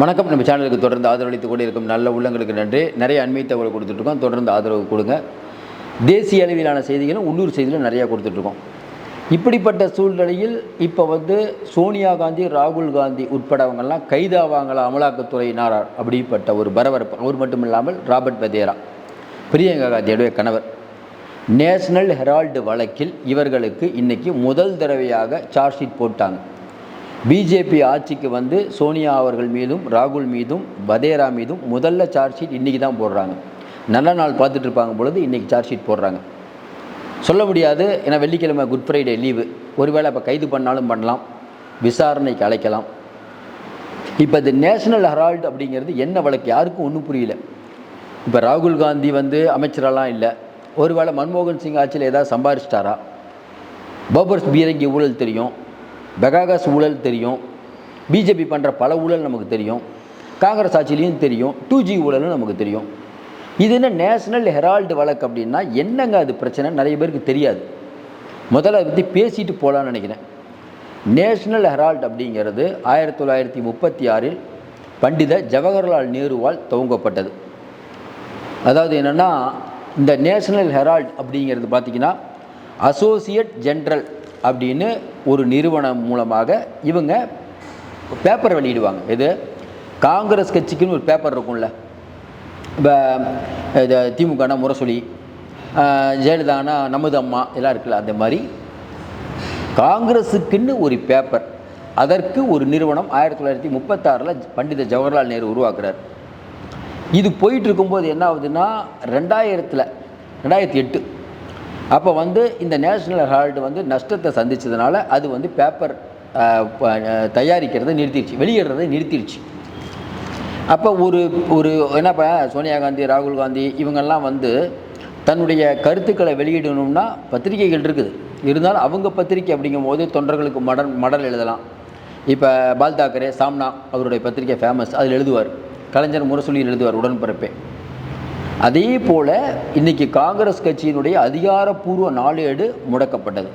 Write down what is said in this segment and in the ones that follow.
வணக்கம். நம்ம சேனலுக்கு தொடர்ந்து ஆதரவளித்து கூட இருக்கும் நல்ல உள்ளங்களுக்கு நன்றி. நிறைய அண்மை தகவல் கொடுத்துட்ருக்கோம். தொடர்ந்து ஆதரவு கொடுங்க. தேசிய அளவிலான செய்திகளும் உள்ளூர் செய்திகளும் நிறையா கொடுத்துட்ருக்கோம். இப்படிப்பட்ட சூழ்நிலையில் இப்போ வந்து சோனியா காந்தி ராகுல் காந்தி உட்படவங்கெல்லாம் கைதாவாங்களா அமலாக்கத்துறையினார் அப்படிப்பட்ட ஒரு பரபரப்பு. அவர் மட்டும் இல்லாமல் ராபர்ட் வதேரா பிரியங்கா காந்தியுடைய கணவர். நேஷனல் ஹெரால்டு வழக்கில் இவர்களுக்கு இன்றைக்கி முதல் தடவையாக சார்ஜ் ஷீட் போட்டாங்க. பிஜேபி ஆட்சிக்கு வந்து சோனியா அவர்கள் மீதும் ராகுல் மீதும் வதேரா மீதும் முதல்ல சார்ஜ் ஷீட் இன்றைக்கி தான் போடுறாங்க. நல்ல நாள் பார்த்துட்டு இருப்பாங்க பொழுது இன்றைக்கி சார்ஜ் ஷீட் போடுறாங்க. சொல்ல முடியாது ஏன்னா வெள்ளிக்கிழமை குட் ஃப்ரைடே லீவு ஒருவேளை இப்போ கைது பண்ணாலும் பண்ணலாம் விசாரணைக்கு அழைக்கலாம். இப்போ இது நேஷனல் ஹெரால்டு அப்படிங்கிறது என்ன வழக்கு? யாருக்கும் ஒன்றும் புரியல. இப்போ ராகுல் காந்தி வந்து அமைச்சரெல்லாம் இல்லை. ஒருவேளை மன்மோகன் சிங் ஆட்சியில் ஏதாவது சம்பாரிச்சிட்டாரா? பபர்ஸ் பீரங்கி ஊழல் தெரியும். பெகாகஸ் ஊழல் தெரியும். பிஜேபி பண்ணுற பல ஊழல் நமக்கு தெரியும். காங்கிரஸ் ஆட்சியிலையும் தெரியும். டூ ஜி ஊழலும் நமக்கு தெரியும். இது என்ன நேஷனல் ஹெரால்டு வழக்கு அப்படின்னா என்னங்க அது பிரச்சனை? நிறைய பேருக்கு தெரியாது. முதல்ல அதை பற்றி பேசிட்டு போகலான்னு நினைக்கிறேன். நேஷனல் ஹெரால்ட் அப்படிங்கிறது ஆயிரத்தி தொள்ளாயிரத்தி முப்பத்தி ஆறில் பண்டித ஜவஹர்லால் நேருவால் துவங்கப்பட்டது. அதாவது என்னென்னா இந்த நேஷனல் ஹெரால்ட் அப்படிங்கிறது பார்த்திங்கன்னா அசோசியேட் ஜென்ரல் அப்படின்னு ஒரு நிறுவனம் மூலமாக இவங்க பேப்பர் வெளியிடுவாங்க. இது காங்கிரஸ் கட்சிக்குன்னு ஒரு பேப்பர் இருக்கும்ல. இப்போ இது திமுகனா முரசொலி ஜெயலலிதானா நமது அம்மா எல்லாம் இருக்குல்ல அந்த மாதிரி. காங்கிரஸுக்குன்னு ஒரு பேப்பர் அதற்கு ஒரு நிறுவனம் ஆயிரத்தி தொள்ளாயிரத்தி முப்பத்தாறில் பண்டித ஜவஹர்லால் நேரு உருவாக்குறார். இது போயிட்டு இருக்கும்போது என்ன ஆகுதுன்னா ரெண்டாயிரத்தில் ரெண்டாயிரத்தி எட்டு அப்போ வந்து இந்த நேஷ்னல் ஹெரால்டு வந்து நஷ்டத்தை சந்தித்ததுனால அது வந்து பேப்பர் தயாரிக்கிறத நிறுத்திடுச்சு வெளியிடுறதை நிறுத்திடுச்சு. அப்போ ஒரு ஒரு என்னப்பா சோனியா காந்தி ராகுல் காந்தி இவங்கெல்லாம் வந்து தன்னுடைய கருத்துக்களை வெளியிடணும்னா பத்திரிகைகள் இருக்குது. இருந்தாலும் அவங்க பத்திரிக்கை அப்படிங்கும்போது தொண்டர்களுக்கு மடல் மடல் எழுதலாம். இப்போ பால் தாக்கரே சாம்னா அவருடைய பத்திரிக்கை ஃபேமஸ் அதில் எழுதுவார். கலைஞர் முரசொலியில் எழுதுவார் உடன்பிறப்பே. அதே போல் இன்றைக்கி காங்கிரஸ் கட்சியினுடைய அதிகாரப்பூர்வ நாளேடு முடக்கப்பட்டது.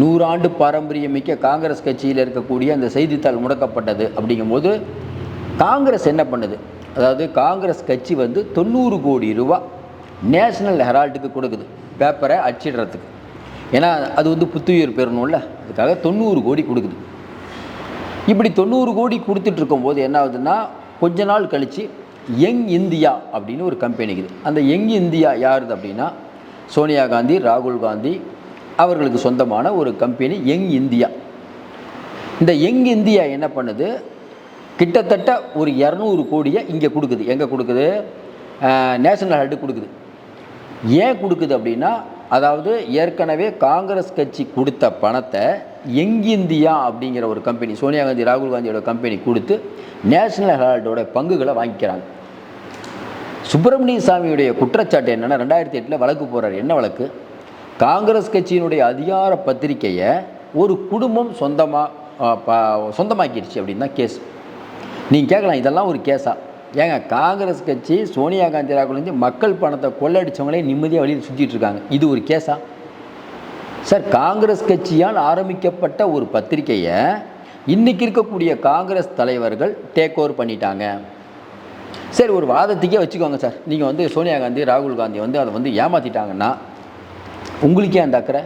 நூறாண்டு பாரம்பரியமிக்க காங்கிரஸ் கட்சியில் இருக்கக்கூடிய அந்த செய்தித்தாள் முடக்கப்பட்டது அப்படிங்கும்போது காங்கிரஸ் என்ன பண்ணுது? அதாவது காங்கிரஸ் கட்சி வந்து தொண்ணூறு கோடி ரூபா நேஷனல் ஹெரால்டுக்கு கொடுக்குது. பேப்பரை அச்சிடுறதுக்கு. ஏன்னா அது வந்து புத்துயிர் பெறணும்ல. அதுக்காக தொண்ணூறு கோடி கொடுக்குது. இப்படி தொண்ணூறு கோடி கொடுத்துட்ருக்கும் போது என்ன ஆகுதுன்னா கொஞ்ச நாள் கழித்து யங் இந்தியா அப்படின்னு ஒரு கம்பெனி இருக்குது. அந்த யங் இந்தியா யாருது அப்படின்னா சோனியா காந்தி ராகுல் காந்தி அவர்களுக்கு சொந்தமான ஒரு கம்பெனி யங் இந்தியா. இந்த யங் இந்தியா என்ன பண்ணுது? கிட்டத்தட்ட ஒரு இரநூறு கோடியை இங்கே கொடுக்குது. எங்கே கொடுக்குது? நேஷனல் ஹெல்டு கொடுக்குது. ஏன் கொடுக்குது அப்படின்னா அதாவது ஏற்கனவே காங்கிரஸ் கட்சி கொடுத்த பணத்தை எங் இந்தியா அப்படிங்கிற ஒரு கம்பெனி சோனியா காந்தி ராகுல் காந்தியோட கம்பெனி கொடுத்து நேஷனல் ஹெரால்டோட பங்குகளை வாங்கிக்கிறாங்க. சுப்பிரமணிய சாமியுடைய குற்றச்சாட்டு என்னென்னா ரெண்டாயிரத்தி எட்டில் வழக்கு போகிறார் என்ன வழக்கு? காங்கிரஸ் கட்சியினுடைய அதிகார பத்திரிக்கையை ஒரு குடும்பம் சொந்தமாக சொந்தமாக்கிடுச்சு அப்படின்னு தான் கேஸ் நீங்கள் கேட்கலாம் இதெல்லாம் ஒரு கேஸாக ஏங்க காங்கிரஸ் கட்சி சோனியா காந்தி ராகுல் மக்கள் பணத்தை கொள்ளடிச்சவங்களே நிம்மதியாக வழியில் சுற்றிட்டு இருக்காங்க. இது ஒரு கேஸா? சார் காங்கிரஸ் கட்சியால் ஆரம்பிக்கப்பட்ட ஒரு பத்திரிக்கையை இன்றைக்கி இருக்கக்கூடிய காங்கிரஸ் தலைவர்கள் டேக் ஓவர் பண்ணிட்டாங்க. சரி ஒரு வாதத்துக்கே வச்சுக்கோங்க சார். நீங்கள் வந்து சோனியா காந்தி ராகுல் காந்தி வந்து அதை வந்து ஏமாற்றிட்டாங்கன்னா உங்களுக்கே அந்த அக்கறை?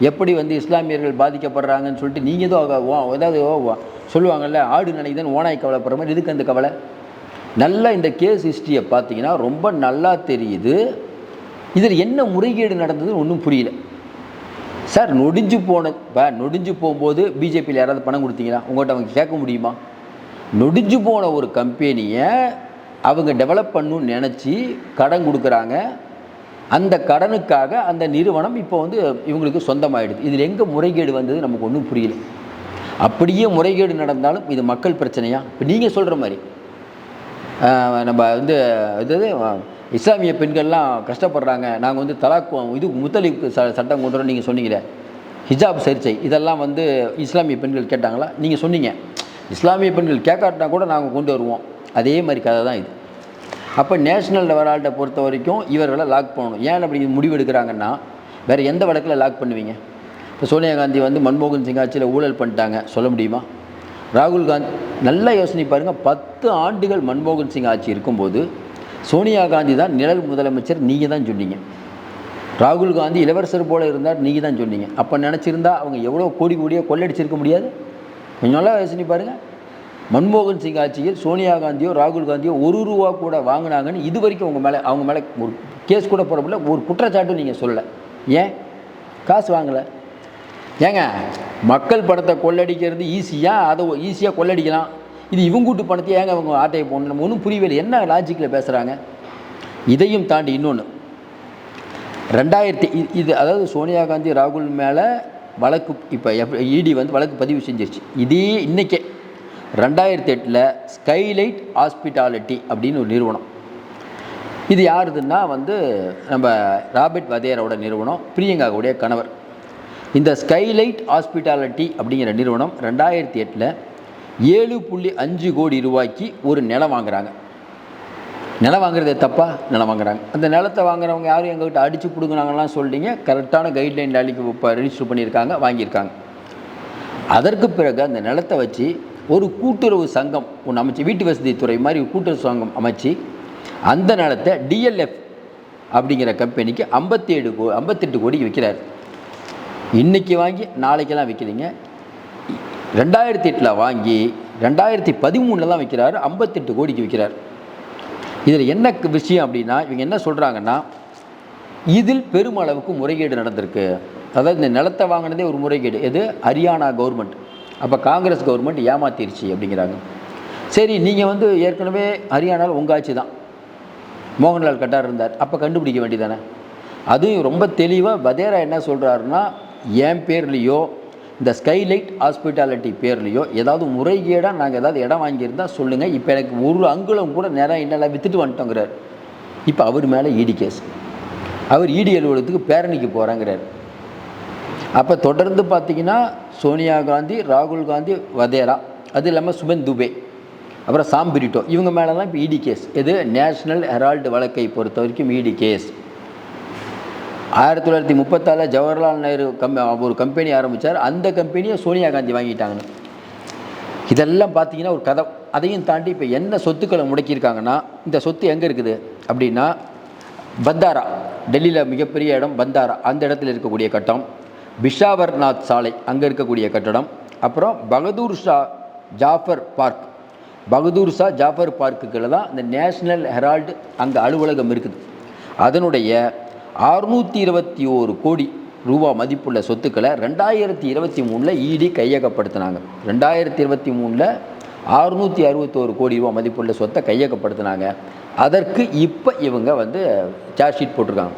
எப்படி வந்து இஸ்லாமியர்கள் பாதிக்கப்படுறாங்கன்னு சொல்லிட்டு நீங்கள் ஏதோ ஓ- ஏதாவது ஓ- ஆடு நினைக்குதுன்னு ஓனாய் கவலைப்படுற மாதிரி இதுக்கு அந்த கவலை? நல்லா இந்த கேஸ் ஹிஸ்ட்ரியை பார்த்தீங்கன்னா ரொம்ப நல்லா தெரியுது. இதில் என்ன முறைகேடு நடந்ததுன்னு ஒன்றும் புரியல. சார் நொடிஞ்சு போன இப்போ நொடிஞ்சு போகும்போது பிஜேபியில் யாராவது பணம் கொடுத்தீங்களா? உங்கள்கிட்ட அவங்க கேட்க முடியுமா? நொடிஞ்சு போன ஒரு கம்பெனியை அவங்க டெவலப் பண்ணணும்னு நினச்சி கடன் கொடுக்குறாங்க. அந்த கடனுக்காக அந்த நிறுவனம் இப்போ வந்து இவங்களுக்கு சொந்தமாயிடுது. இதில் எங்கே முறைகேடு வந்தது நமக்கு ஒன்றும் புரியல. அப்படியே முறைகேடு நடந்தாலும் இது மக்கள் பிரச்சனையா? இப்போ நீங்கள் சொல்கிற மாதிரி. நம்ம வந்து இது இஸ்லாமிய பெண்கள்லாம் கஷ்டப்படுறாங்க. நாங்கள் வந்து தலாக் இது முத்தலிக் ச சட்டம் கொண்டு வரோம் நீங்கள் சொன்னீங்களே. ஹிஜாப் சர்ச்சை இதெல்லாம் வந்து இஸ்லாமிய பெண்கள் கேட்டாங்களா? நீங்கள் சொன்னீங்க. இஸ்லாமிய பெண்கள் கேட்காட்டினா கூட நாங்கள் கொண்டு வருவோம். அதே மாதிரி கதை தான் இது. அப்போ நேஷனல் லெவலால்ட்டை பொறுத்த வரைக்கும் இவர்களை லாக் பண்ணணும். ஏன் அப்படி முடிவு எடுக்கிறாங்கன்னா வேறு எந்த வழக்கில் லாக் பண்ணுவீங்க? இப்போ சோனியா காந்தி வந்து மன்மோகன் சிங் ஆட்சியில் ஊழல் பண்ணிட்டாங்க. சொல்ல முடியுமா? ராகுல் காந்தி நல்லா யோசனை பாருங்கள் பத்து ஆண்டுகள் மன்மோகன் சிங் ஆட்சி இருக்கும்போது சோனியா காந்தி தான் நிழல் முதலமைச்சர் நீங்கள் தான் சொன்னீங்க. ராகுல் காந்தி இளவரசர் போல இருந்தார் நீங்கள் தான் சொன்னீங்க. அப்போ நினச்சிருந்தா அவங்க எவ்வளோ கோடி கோடியாக கொள்ளடிச்சிருக்க முடியாது? கொஞ்சம் நல்லா யோசனை பாருங்கள் மன்மோகன் சிங் ஆட்சியில் சோனியா காந்தியோ ராகுல் காந்தியோ ஒரு ரூபா கூட வாங்கினாங்கன்னு இது வரைக்கும் உங்கள் மேலே அவங்க மேலே ஒரு கேஸ் கூட போடப்படல ஒரு குற்றச்சாட்டும் நீங்கள் சொல்லலை. ஏன்? காசு வாங்கலை. ஏங்க மக்கள் பணத்தை கொள்ளடிக்கிறது ஈஸியாக அதை ஈஸியாக கொள்ளடிக்கலாம். இது இவங்க வீட்டு பணத்தை ஏங்க அவங்க ஆட்டையை போடணும்? ஒன்றும் புரியவில்லை என்ன லாஜிக்கில் பேசுகிறாங்க இதையும் தாண்டி இன்னொன்று ரெண்டாயிரத்தி இது அதாவது சோனியா காந்தி ராகுல் மேலே வழக்கு இப்போ இடி வந்து வழக்கு பதிவு செஞ்சிருச்சு. இதே இன்றைக்கே ரெண்டாயிரத்தி எட்டில் ஸ்கைலைட் ஹாஸ்பிட்டாலிட்டி அப்படின்னு ஒரு நிறுவனம். இது யாருதுன்னா வந்து நம்ம ராபர்ட் வதேராவோட நிறுவனம் பிரியங்காவுடைய கணவர். இந்த ஸ்கைலைட் ஹாஸ்பிட்டாலிட்டி அப்படிங்கிற நிறுவனம் ரெண்டாயிரத்தி எட்டில் ஏழு புள்ளி அஞ்சு கோடி ரூபாய்க்கு ஒரு நிலம் வாங்குறாங்க. நிலம் வாங்குறது தப்பா? நிலம் வாங்குறாங்க. அந்த நிலத்தை வாங்குறவங்க யாரும் எங்ககிட்ட அடித்து பிடுங்குனாங்கலாம் சொல்லிட்டீங்க கரெக்டான கைட்லைன் வேலைக்கு இப்போ ரெஜிஸ்டர் பண்ணியிருக்காங்க வாங்கியிருக்காங்க. அதற்கு பிறகு அந்த நிலத்தை வச்சு ஒரு கூட்டுறவு சங்கம் ஒன்று அமைச்சு வீட்டு வசதி துறை மாதிரி ஒரு கூட்டுறவு சங்கம் அமைச்சு அந்த நிலத்தை டிஎல்எஃப் அப்படிங்கிற கம்பெனிக்கு ஐம்பத்தி ஏழு கோ ஐம்பத்தெட்டு கோடிக்கு விற்கிறார் இன்றைக்கி வாங்கி நாளைக்கெல்லாம் விற்கிறீங்க ரெண்டாயிரத்தி எட்டில் வாங்கி ரெண்டாயிரத்தி பதிமூணில் தான் விற்கிறாரு ஐம்பத்தெட்டு கோடிக்கு விற்கிறார் இதில் என்ன விஷயம் அப்படின்னா இவங்க என்ன சொல்கிறாங்கன்னா இதில் பெருமளவுக்கு முறைகேடு நடந்திருக்கு. அதாவது இந்த நிலத்தை வாங்கினதே ஒரு முறைகேடு. எது? ஹரியானா கவர்மெண்ட் அப்போ காங்கிரஸ் கவர்மெண்ட் ஏமாத்திருச்சு அப்படிங்கிறாங்க. சரி நீங்கள் வந்து ஏற்கனவே ஹரியானாவில் உங்கள் ஆட்சி தான். மோகன்லால் கட்டார் இருந்தார். அப்போ கண்டுபிடிக்க வேண்டியதானே அதுவும் ரொம்ப தெளிவாக வதேரா என்ன சொல்கிறாருன்னா என் பேர்லேயோ இந்த ஸ்கைலைட் ஹாஸ்பிட்டாலிட்டி பேர்லேயோ ஏதாவது முறைகேடாக நாங்கள் ஏதாவது இடம் வாங்கியிருந்தால் சொல்லுங்கள் இப்போ எனக்கு ஒரு அங்குலம் கூட நேரம் என்னெல்லாம் விற்றுட்டு வந்துட்டோங்கிறார். இப்போ அவர் மேலே இடி கேஸ் அவர் இடி அலுவலகத்துக்கு பேரணிக்கு போகிறாங்கிறார் அப்போ தொடர்ந்து பார்த்தீங்கன்னா சோனியா காந்தி ராகுல் காந்தி வதேரா அது இல்லாமல் சுபன் துபே அப்புறம் சாம்பிரிட்டோ இவங்க இவங்க தான் இப்போ இடி கேஸ் இது நேஷ்னல் ஹெரால்டு வழக்கை பொறுத்த வரைக்கும் இடி கேஸ் ஆயிரத்தி தொள்ளாயிரத்தி முப்பத்தாறில் ஜவஹர்லால் நேரு கம் ஒரு கம்பெனி ஆரம்பித்தார் அந்த கம்பெனியை சோனியா காந்தி வாங்கிட்டாங்கன்னு. இதெல்லாம் பார்த்தீங்கன்னா ஒரு கதை. அதையும் தாண்டி இப்போ என்ன சொத்துக்களை முடக்கியிருக்காங்கன்னா இந்த சொத்து எங்கே இருக்குது? அப்படின்னா பந்தாரா. டெல்லியில் மிகப்பெரிய இடம் பந்தாரா. அந்த இடத்துல இருக்கக்கூடிய கட்டம் பிஷாவர்நாத் சாலை அங்கே இருக்கக்கூடிய கட்டடம். அப்புறம் பகதூர் ஷா ஜாஃபர் பார்க். பகதூர் ஷா ஜாஃபர் பார்க்குகளில் தான் இந்த நேஷ்னல் ஹெரால்டு அங்கே அலுவலகம் இருக்குது. அதனுடைய அறுநூற்றி இருபத்தி ஓரு கோடி ரூபா மதிப்புள்ள சொத்துக்களை ரெண்டாயிரத்தி இருபத்தி மூணில் இடி கையகப்படுத்தினாங்க. ரெண்டாயிரத்தி இருபத்தி மூணில் அறுநூற்றி அறுபத்தோரு கோடி ரூபா மதிப்புள்ள சொத்தை கையகப்படுத்தினாங்க. அதற்கு இப்போ இவங்க வந்து சார்ஜ் ஷீட் போட்டிருக்காங்க.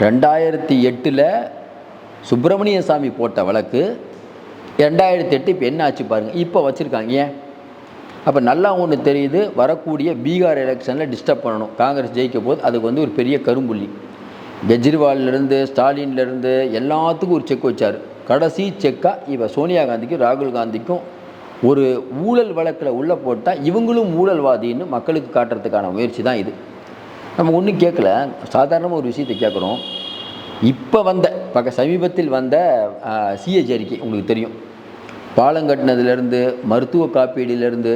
ரெண்டாயிரத்தி எட்டில் சுப்பிரமணிய சாமி போட்ட வழக்கு ரெண்டாயிரத்தி எட்டு இப்போ என்ன ஆச்சு பாருங்கள் இப்போ வச்சுருக்காங்க ஏன்? அப்போ நல்லா ஒன்று தெரியுது வரக்கூடிய பீகார் எலெக்ஷனில் டிஸ்டர்ப் பண்ணணும். காங்கிரஸ் ஜெயிக்க போது அதுக்கு வந்து ஒரு பெரிய கரும்புள்ளி. கெஜ்ரிவால்லேருந்து ஸ்டாலின்லேருந்து எல்லாத்துக்கும் ஒரு செக் வச்சார். கடைசி செக்காக இப்போ சோனியா காந்திக்கும் ராகுல் காந்திக்கும் ஒரு ஊழல் வழக்கில் உள்ளே போட்டால் இவங்களும் ஊழல்வாதின்னு மக்களுக்கு காட்டுறதுக்கான முயற்சி தான் இது. நம்ம ஒன்றும் கேட்கல சாதாரணமாக ஒரு விஷயத்தை கேட்குறோம் இப்போ வந்த பக்க சமீபத்தில் வந்த சிஏஜி அறிக்கை உங்களுக்கு தெரியும். பாலம் கட்டினதுலேருந்து மருத்துவ காப்பீடிலேருந்து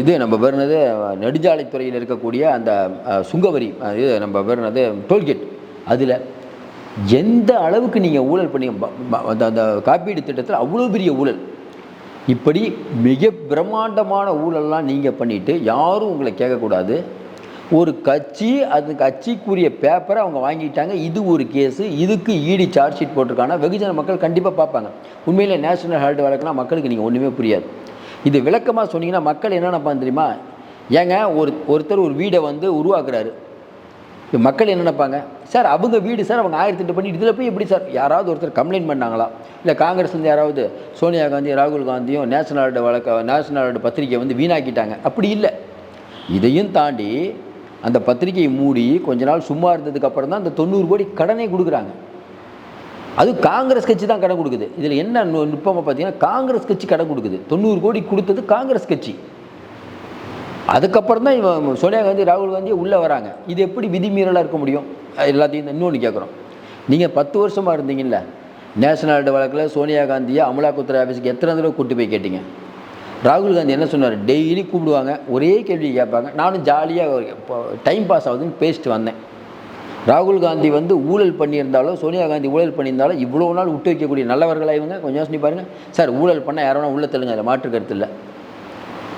இது நம்ம பேருனது நெடுஞ்சாலைத்துறையில் இருக்கக்கூடிய அந்த சுங்கவரி இது நம்ம பேருனது டோல்கேட். அதில் எந்த அளவுக்கு நீங்கள் ஊழல் பண்ணி அந்த அந்த காப்பீடு திட்டத்தில் அவ்வளோ பெரிய ஊழல். இப்படி மிக பிரம்மாண்டமான ஊழல்லாம் நீங்கள் பண்ணிவிட்டு யாரும் உங்களை கேட்கக்கூடாது. ஒரு கட்சி அது கட்சிக்குரிய பேப்பரை அவங்க வாங்கிட்டாங்க. இது ஒரு கேஸு இதுக்கு ஈடி சார்ஜ் ஷீட் போட்டிருக்காங்கன்னா வெகுஜன மக்கள் கண்டிப்பாக பார்ப்பாங்க. உண்மையில் நேஷனல் ஹெல்த் வழக்குனா மக்களுக்கு நீங்கள் ஒன்றுமே புரியாது. இது விளக்கமாக சொன்னீங்கன்னா மக்கள் என்ன நினைப்பாங்க தெரியுமா? ஏங்க ஒரு ஒருத்தர் ஒரு வீடை வந்து உருவாக்குறாரு. இப்போ மக்கள் என்ன நினைப்பாங்க? சார் அவங்க வீடு சார் அவங்க ஆயிரத்தி எட்டு பண்ணி இதில் போய் எப்படி சார்? யாராவது ஒருத்தர் கம்ப்ளைண்ட் பண்ணாங்களா? இல்லை காங்கிரஸ் வந்து யாராவது சோனியா காந்தி ராகுல் காந்தியும் நேஷனல் ஹெரால்டு வழக்க நேஷனல் ஹெரால்டு பத்திரிக்கை வந்து வீணாக்கிட்டாங்க. அப்படி இல்லை. இதையும் தாண்டி அந்த பத்திரிக்கையை மூடி கொஞ்ச நாள் சும்மா இருந்ததுக்கு அப்புறம் தான் அந்த தொண்ணூறு கோடி கடனே கொடுக்குறாங்க. அது காங்கிரஸ் கட்சி தான் கடன் கொடுக்குது. இதில் என்ன நு- பார்த்தீங்கன்னா காங்கிரஸ் கட்சி கடன் கொடுக்குது. தொண்ணூறு கோடி கொடுத்தது காங்கிரஸ் கட்சி. அதுக்கப்புறம் தான் இவன் சோனியா காந்தி ராகுல் காந்தி உள்ளே வராங்க. இது எப்படி விதிமீறலாக இருக்க முடியும்? எல்லாத்தையும் இன்னொன்று கேட்குறோம் நீங்கள் பத்து வருஷமாக இருந்தீங்கல்ல நேஷனல் வழக்கில் சோனியா காந்தியை அமலாக்கத்துறை ஆஃபீஸுக்கு எத்தனை தடவை கூட்டு போய் கேட்டீங்க? ராகுல் காந்தி என்ன சொன்னார்? டெய்லி கூப்பிடுவாங்க. ஒரே கேள்வி கேட்பாங்க. நானும் ஜாலியாக டைம் பாஸ் ஆகுதுன்னு பேசிட்டு வந்தேன். ராகுல் காந்தி வந்து ஊழல் பண்ணியிருந்தாலும் சோனியா காந்தி ஊழல் பண்ணியிருந்தாலும் இவ்வளோ நாள் விட்டு வைக்கக்கூடிய நல்லவர்களா இவங்க? கொஞ்சம் யோசனை பாருங்கள் சார் ஊழல் பண்ணால் யாரோனா உள்ள தள்ளுங்க. அதில் மாற்று கருத்து இல்லை.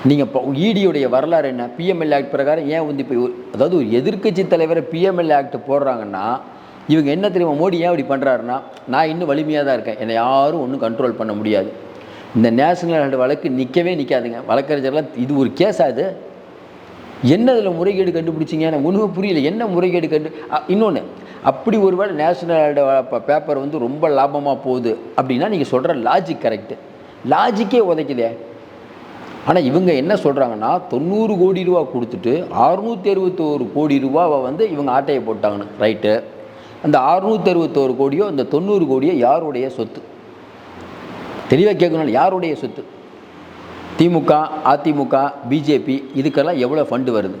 நீங்கள் இப்போ இடியுடைய வரலாறு என்ன? பிஎம்எல் ஆக்ட் பிரகாரம் ஏன் வந்து இப்போ அதாவது ஒரு எதிர்க்கட்சி தலைவரை பிஎம்எல் ஆக்ட் போடுறாங்கன்னா இவங்க என்ன தெரியுமா மோடி ஏன் இப்படி பண்ணுறாருன்னா நான் இன்னும் வலிமையாக தான் இருக்கேன். என்னை யாரும் ஒன்றும் கண்ட்ரோல் பண்ண முடியாது. இந்த நேஷனல் ஹெரால்டு வழக்கு நிற்கவே நிற்காதுங்க வழக்கறிஞர்லாம் இது ஒரு கேஸா அது என்ன இதில் முறைகேடு கண்டுபிடிச்சிங்க? எனக்கு ஒன்றுமே புரியல. என்ன முறைகேடு கண்டு இன்னொன்று அப்படி ஒருவேளை நேஷனல் பேப்பர் வந்து ரொம்ப லாபமாக போகுது அப்படின்னா நீங்கள் சொல்கிற லாஜிக் கரெக்டு லாஜிக்கே உதைக்குதே. ஆனால் இவங்க என்ன சொல்கிறாங்கன்னா தொண்ணூறு கோடி ரூபா கொடுத்துட்டு அறுநூற்றி அறுபத்தோரு கோடி ரூபாவை வந்து இவங்க ஆட்டையை போட்டாங்கன்னு ரைட்டு அந்த அறுநூற்றி அறுபத்தோரு கோடியோ இந்த தொண்ணூறு கோடியோ யாருடைய சொத்து? தெளிவாக கேட்கணும் யாருடைய சொத்து? திமுக அதிமுக பிஜேபி இதுக்கெல்லாம் எவ்வளோ ஃபண்டு வருது?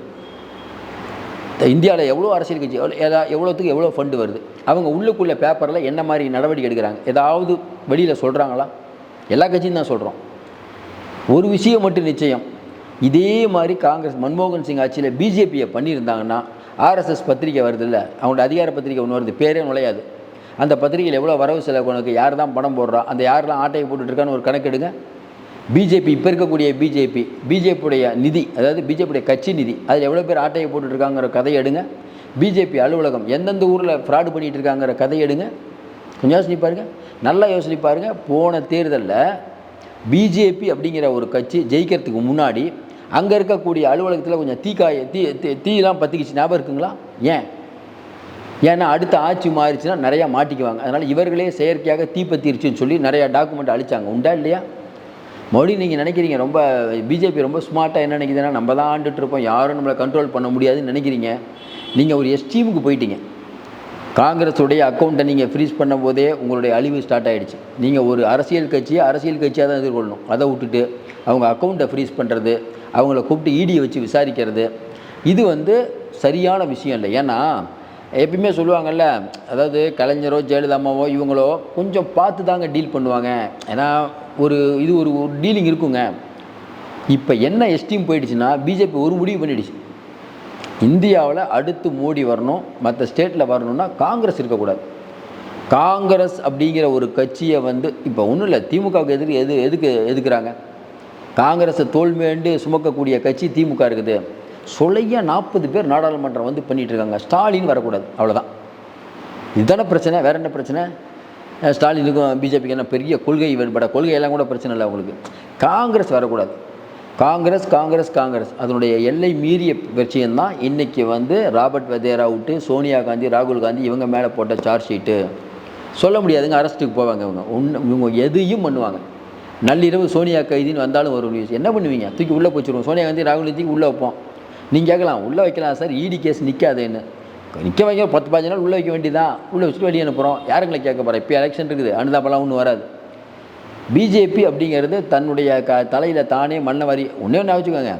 இந்தியாவில் எவ்வளோ அரசியல் கட்சி எவ்வளோ எவ்வளோத்துக்கு எவ்வளோ ஃபண்டு வருது? அவங்க உள்ளுக்குள்ள பேப்பரில் என்ன மாதிரி நடவடிக்கை எடுக்கிறாங்க? ஏதாவது வெளியில் சொல்கிறாங்களா எல்லா கட்சியும் தான் சொல்கிறோம் ஒரு விஷயம் மட்டும் நிச்சயம். இதே மாதிரி காங்கிரஸ் மன்மோகன் சிங் ஆட்சியில் பிஜேபியை பண்ணியிருந்தாங்கன்னா ஆர்எஸ்எஸ் பத்திரிக்கை வருது இல்லை அவங்களோட அதிகார பத்திரிக்கை ஒன்று வருது பேரே நுழையாது. அந்த பத்திரிகையில் எவ்வளோ வரவு செலவு உனக்கு? யார் தான் பணம் போடுறா? அந்த யாரெல்லாம் ஆட்டையை போட்டுட்ருக்கான்னு ஒரு கணக்கெடுங்க பிஜேபி இப்போ இருக்கக்கூடிய பிஜேபி பிஜேபியுடைய நிதி அதாவது பிஜேபியுடைய கட்சி நிதி அதில் எவ்வளோ பேர் ஆட்டையை போட்டுட்ருக்காங்கிற கதை எடுங்க. பிஜேபி அலுவலகம் எந்தெந்த ஊரில் ஃப்ராடு பண்ணிகிட்டு இருக்காங்கிற கதை எடுங்க. கொஞ்சம் யோசனை பாருங்கள் நல்லா யோசனை பாருங்கள் போன தேர்தலில் பிஜேபி அப்படிங்கிற ஒரு கட்சி ஜெயிக்கிறதுக்கு முன்னாடி அங்கே இருக்கக்கூடிய அலுவலகத்தில் கொஞ்சம் தீக்காய தீ தீ- தீயெல்லாம் பற்றிக்கிச்சு ஞாபகம் இருக்குங்களா? ஏன்? ஏன்னா அடுத்த ஆட்சி மாறிச்சுன்னா நிறையா மாட்டிக்குவாங்க. அதனால் இவர்களே செயற்கையாக தீப்பத்திருச்சுன்னு சொல்லி நிறையா டாக்குமெண்ட் அழிச்சாங்க. உண்டா இல்லையா? மறுபடியும் நீங்கள் நினைக்கிறீங்க ரொம்ப பிஜேபி ரொம்ப ஸ்மார்ட்டாக என்ன நினைக்குதுன்னா நம்ம தான் ஆண்டுட்டு இருப்போம் யாரும் நம்மளை கண்ட்ரோல் பண்ண முடியாதுன்னு நினைக்கிறீங்க. நீங்கள் ஒரு எஸ்டீமுக்கு போயிட்டீங்க. காங்கிரஸுடைய அக்கௌண்ட்டை நீங்கள் ஃப்ரீஸ் பண்ணும்போதே உங்களுடைய அழிவு ஸ்டார்ட் ஆகிடுச்சு நீங்கள் ஒரு அரசியல் கட்சியை அரசியல் கட்சியாக தான் எதிர்கொள்ளணும். அதை விட்டுட்டு அவங்க அக்கௌண்ட்டை ஃப்ரீஸ் பண்ணுறது அவங்கள கூப்பிட்டு ஈடியை வச்சு விசாரிக்கிறது இது வந்து சரியான விஷயம் இல்லை. ஏன்னா எப்பயுமே சொல்லுவாங்கல்ல அதாவது கலைஞரோ ஜெயலலிதாமாவோ இவங்களோ கொஞ்சம் பார்த்து தாங்க டீல் பண்ணுவாங்க. ஏன்னா ஒரு இது ஒரு டீலிங் இருக்குங்க. இப்போ என்ன எஸ்டீம் போயிடுச்சுன்னா பிஜேபி ஒரு முடிவு பண்ணிடுச்சு. இந்தியாவில் அடுத்து மோடி வரணும் மற்ற ஸ்டேட்டில் வரணும்னா காங்கிரஸ் இருக்கக்கூடாது. காங்கிரஸ் அப்படிங்கிற ஒரு கட்சியை வந்து இப்போ ஒன்றும் இல்லை திமுகவுக்கு எதிர்க்கு எது எதுக்கு எதுக்குறாங்க? காங்கிரஸை தோல்மேண்டு சுமக்கக்கூடிய கட்சி திமுக இருக்குது. சொல்லையா நாற்பது பேர் நாடாளுமன்றம் வந்து பண்ணிகிட்டு இருக்காங்க ஸ்டாலின் வரக்கூடாது. அவ்வளோதான் இதுதானே பிரச்சனை? வேற என்ன பிரச்சனை? ஸ்டாலினுக்கும் பிஜேபிக்கு என்ன பெரிய கொள்கை வேறுபட? கொள்கையெல்லாம் கூட பிரச்சனை இல்லை அவங்களுக்கு. காங்கிரஸ் வரக்கூடாது. காங்கிரஸ் காங்கிரஸ் காங்கிரஸ். அதனுடைய எல்லை மீறிய விஷயம்தான் இன்றைக்கி வந்து ராபர்ட் வதேரா விட்டு சோனியா காந்தி ராகுல் காந்தி இவங்க மேலே போட்ட சார்ஜ் ஷீட்டு சொல்ல முடியாதுங்க. அரஸ்ட்டுக்கு போவாங்க இவங்க. ஒன்று இவங்க எதையும் பண்ணுவாங்க. நள்ளிரவு சோனியா கைதின்னு வந்தாலும் ஒரு நியூஸ் என்ன பண்ணுவீங்க? தூக்கி உள்ளே போச்சுருவோம் சோனியா காந்தி ராகுல் காந்தி உள்ளே வைப்போம். நீங்கள் கேட்கலாம் உள்ளே வைக்கலாம் சார் இடி கேஸ் நிற்காதுன்னு நிற்க வைக்க பத்து பதினஞ்சு நாள் உள்ளே வைக்க வேண்டியதான் உள்ளே வச்சுட்டு வெளியே அனுப்புகிறோம் யாருங்களை கேட்க போகிறோம் இப்போ எலெக்ஷன் இருக்குது. அனுதாபெல்லாம் ஒன்றும் வராது. பிஜேபி அப்படிங்கிறது தன்னுடைய க தலையில் தானே மண்ணை வரி ஒன்றே ஒன்று வச்சுக்கோங்க.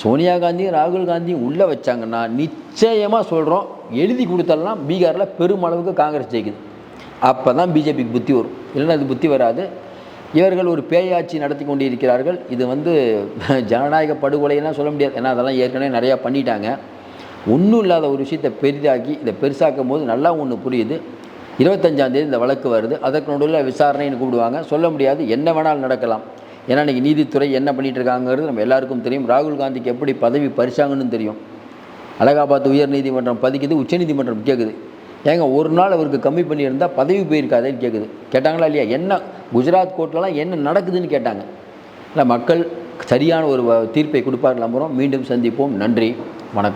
சோனியா காந்தியும் ராகுல் காந்தியும் உள்ளே வச்சாங்கன்னா நிச்சயமாக சொல்கிறோம் எழுதி கொடுத்தாலாம் பீகாரில் பெருமளவுக்கு காங்கிரஸ் ஜெயிக்குது. அப்போ தான் பிஜேபிக்கு புத்தி வரும். இல்லைன்னா அது புத்தி வராது. இவர்கள் ஒரு பேயாட்சி நடத்தி கொண்டு இருக்கிறார்கள் இது வந்து ஜனநாயக படுகொலைன்னா சொல்ல முடியாது. ஏன்னா அதெல்லாம் ஏற்கனவே நிறையா பண்ணிட்டாங்க. ஒன்றும் இல்லாத ஒரு விஷயத்தை பெரிதாக்கி இதை பெருசாக்கும் போது நல்லா ஒன்று புரியுது. இருபத்தஞ்சாந்தேதி இந்த வழக்கு வருது. அதற்கு நடுவில் விசாரணைன்னு கூப்பிடுவாங்க. சொல்ல முடியாது. என்ன வேணாலும் நடக்கலாம். ஏன்னா இன்றைக்கி நீதித்துறை என்ன பண்ணிட்டு இருக்காங்கிறது நம்ம எல்லாருக்கும் தெரியும். ராகுல் காந்திக்கு எப்படி பதவி பறிச்சாங்கன்னு தெரியும். அலகாபாத் உயர் நீதிமன்றம் பதிக்குது. உச்சநீதிமன்றம் கேட்குது ஏங்க ஒரு நாள் அவருக்கு கம்மி பண்ணியிருந்தால் பதவி போயிருக்காதேன்னு கேட்குது கேட்டாங்களா இல்லையா? என்ன குஜராத் கோர்ட்லலாம் என்ன நடக்குதுன்னு கேட்டாங்க. இல்லை மக்கள் சரியான ஒரு வ- தீர்ப்பை கொடுப்பார்கள் நம்புகிறோம் மீண்டும் சந்திப்போம். நன்றி. வணக்கம்.